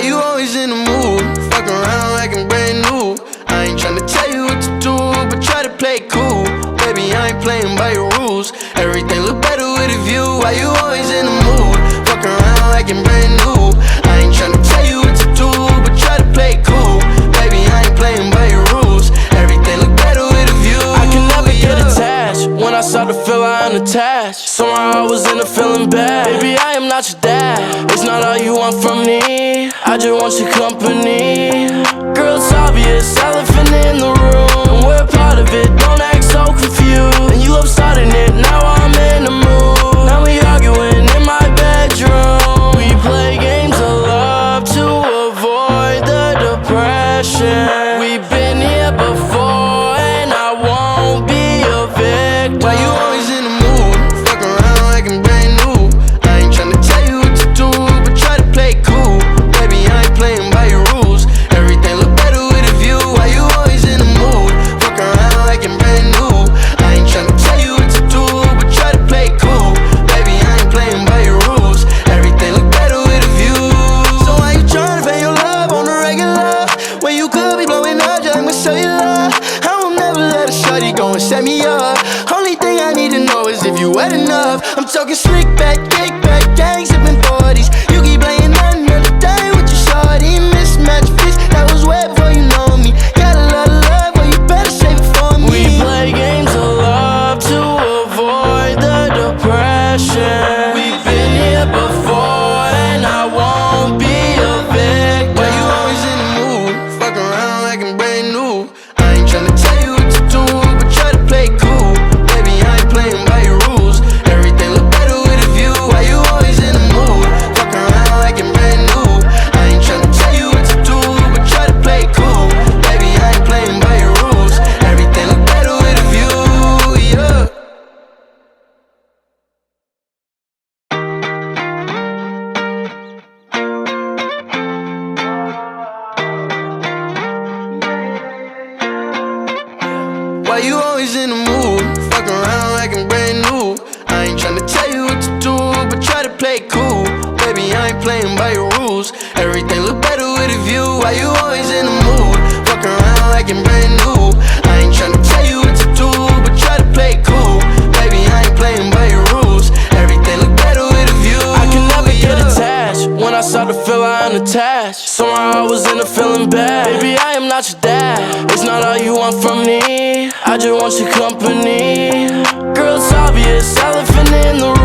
Why you always in the mood? Fuck around like I'm brand new. I ain't tryna tell you what to do, but try to play cool. Baby, I ain't playing by your rules. Everything look better with a view. Why you always in the mood? Fuck around like I'm brand new. I ain't tryna tell you what to do, but try to play cool. Baby, I ain't playing by your rules. Everything look better with a view. I can never get attached when I start to feel I'm attached. So I was in a feeling bad. Baby, I am not your dad. It's not all you want from me. I just want your company. Shorty go and set me up. Only thing I need to know is if you wet enough. I'm talking slick back, kick back, gang sipping 40s. You keep playing another day with your shorty. Mismatch fits, that was wet before you know me. Got a lot of love, but you better save it for me. We play games of love to avoid the depression. We've been here before, and I won't be a victim. Why you always in the mood? Fuck around like I'm brand new. I ain't tryna tell you what to do, Why you always in the mood? Fuck around like I'm brand new. I ain't tryna tell you what to do, but try to play cool. Baby, I ain't playing by your rules. Everything look better with a view. Why you always in the mood? Fuck around like I'm brand new. I ain't tryna tell you what to do, but try to play cool. Baby, I ain't playing by your rules. Everything look better with a view. I can never get attached. When I start to feel I'm unattached, somehow I was in a feeling bad. Baby, I am not your dad. It's not all you want from me. I just want your company. Girl, it's obvious, elephant in the room.